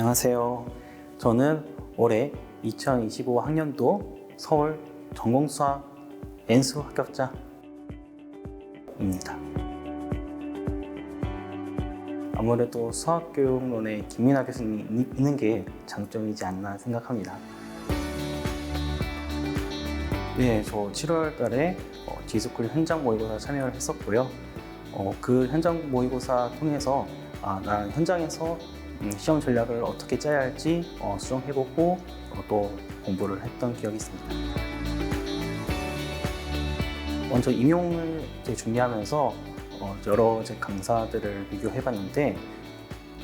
안녕하세요. 저는 올해 2025 학년도 서울 전공수학 N수 합격자입니다. 아무래도 수학교육론에 김민아 교수님이 있- 있는 게 장점이지 않나 생각합니다. 네, 저 7월 달에 어, 지스쿨 현장 모의고사 참여를 했었고요. 어, 그 현장 모의고사 통해서 아, 난 현장에서 음, 시험 전략을 어떻게 짜야 할지 어, 수정해보고 어, 또 공부를 했던 기억이 있습니다. 먼저 임용을 이제 준비하면서 어, 여러 이제 강사들을 비교해봤는데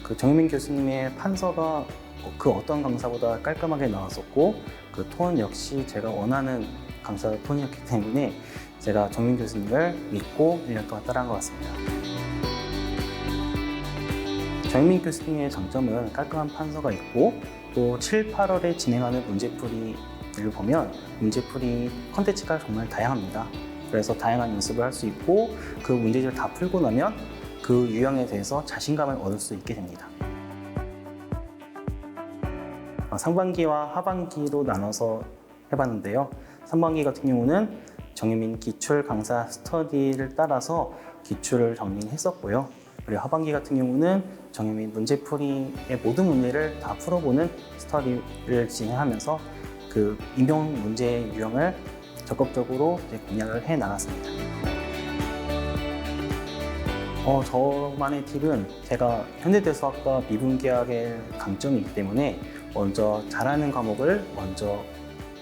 그 정유민 교수님의 판서가 어, 그 어떤 강사보다 깔끔하게 나왔었고 그 톤 역시 제가 원하는 강사 톤이었기 때문에 제가 정민 교수님을 믿고 1년 동안 따라한 것 같습니다. 정민 교수님의 장점은 깔끔한 판서가 있고 또 7, 8월에 진행하는 문제풀이를 보면 문제풀이 컨텐츠가 정말 다양합니다. 그래서 다양한 연습을 할 수 있고 그 문제지를 다 풀고 나면 그 유형에 대해서 자신감을 얻을 수 있게 됩니다. 어, 상반기와 하반기로 나눠서 해봤는데요. 상반기 같은 경우는 정유민 기출 강사 스터디를 따라서 기출을 정리했었고요. 그리고 하반기 같은 경우는 정유민 문제풀이의 모든 문제를 다 풀어보는 스터디를 진행하면서 그 임용 문제 유형을 적극적으로 이제 공략을 해 나갔습니다. 어, 저만의 팁은 제가 현대대수학과 미분계학의 강점이기 때문에 먼저 잘하는 과목을 먼저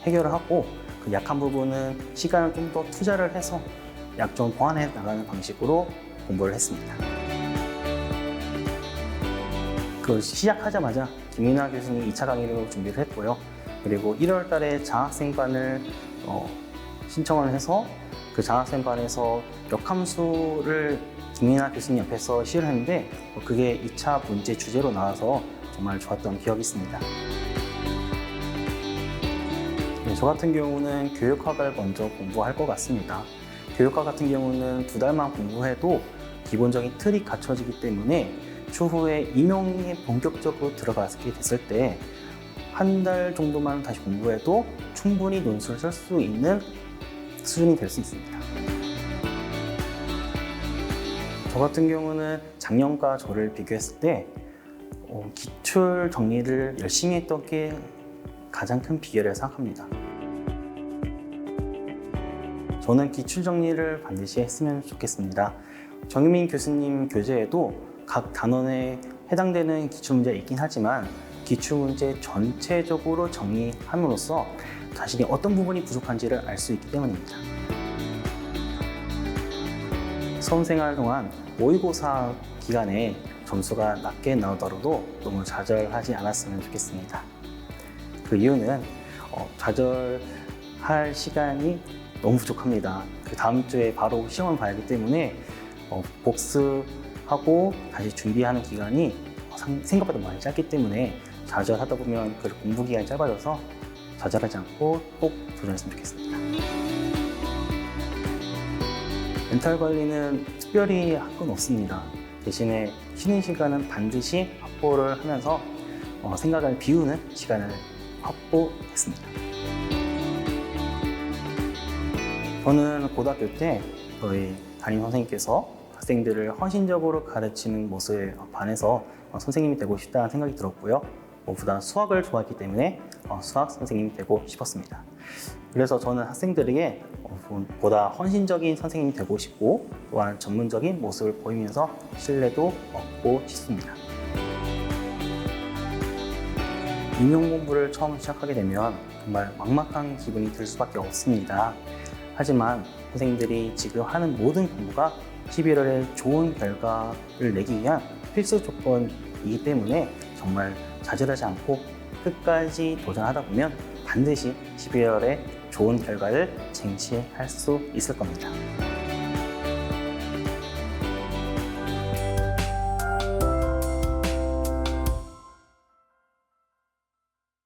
해결을 하고 그 약한 부분은 시간을 좀 더 투자를 해서 약점 보완해 나가는 방식으로 공부를 했습니다. 그 시작하자마자 김민아 교수님 2차 강의로 준비를 했고요. 그리고 1월 달에 장학생반을 어, 신청을 해서 그 장학생반에서 역함수를 김민아 교수님 옆에서 시연을 했는데 어, 그게 2차 문제 주제로 나와서 정말 좋았던 기억이 있습니다. 네, 저 같은 경우는 교육학을 먼저 공부할 것 같습니다. 교육학 같은 경우는 두 달만 공부해도 기본적인 틀이 갖춰지기 때문에 추후에 임용이 본격적으로 들어가게 됐을 때 한 달 정도만 다시 공부해도 충분히 논술을 쓸 수 있는 수준이 될 수 있습니다. 저 같은 경우는 작년과 저를 비교했을 때 어, 기출 정리를 열심히 했던 게 가장 큰 비결이라고 생각합니다. 저는 기출 정리를 반드시 했으면 좋겠습니다. 정유민 교수님 교재에도 각 단원에 해당되는 기출 문제가 있긴 하지만 기출 문제 전체적으로 정리함으로써 자신이 어떤 부분이 부족한지를 알 수 있기 때문입니다. 수험생활 동안 모의고사 기간에 점수가 낮게 나오더라도 너무 좌절하지 않았으면 좋겠습니다. 그 이유는 어, 좌절할 시간이 너무 부족합니다. 그 다음 주에 바로 시험을 봐야 하기 때문에 어, 복습 하고 다시 준비하는 기간이 상- 생각보다 많이 짧기 때문에 좌절하다 보면 그 공부 기간이 짧아져서 좌절하지 않고 꼭 도전했으면 좋겠습니다. 멘탈 관리는 특별히 할 건 없습니다. 대신에 쉬는 시간은 반드시 확보를 하면서 어, 생각을 비우는 시간을 확보했습니다. 저는 고등학교 때 저희 담임 선생님께서 학생들을 헌신적으로 가르치는 모습에 반해서 어, 선생님이 되고 싶다는 생각이 들었고요. 무엇보다 수학을 좋아했기 때문에 어, 수학 선생님이 되고 싶었습니다. 그래서 저는 학생들에게 어, 보다 헌신적인 선생님이 되고 싶고 또한 전문적인 모습을 보이면서 신뢰도 얻고 싶습니다. 임용 공부를 처음 시작하게 되면 정말 막막한 기분이 들 수밖에 없습니다. 하지만 선생님들이 지금 하는 모든 공부가 11월에 좋은 결과를 내기 위한 필수 조건이기 때문에 정말 좌절하지 않고 끝까지 도전하다 보면 반드시 12월에 좋은 결과를 쟁취할 수 있을 겁니다.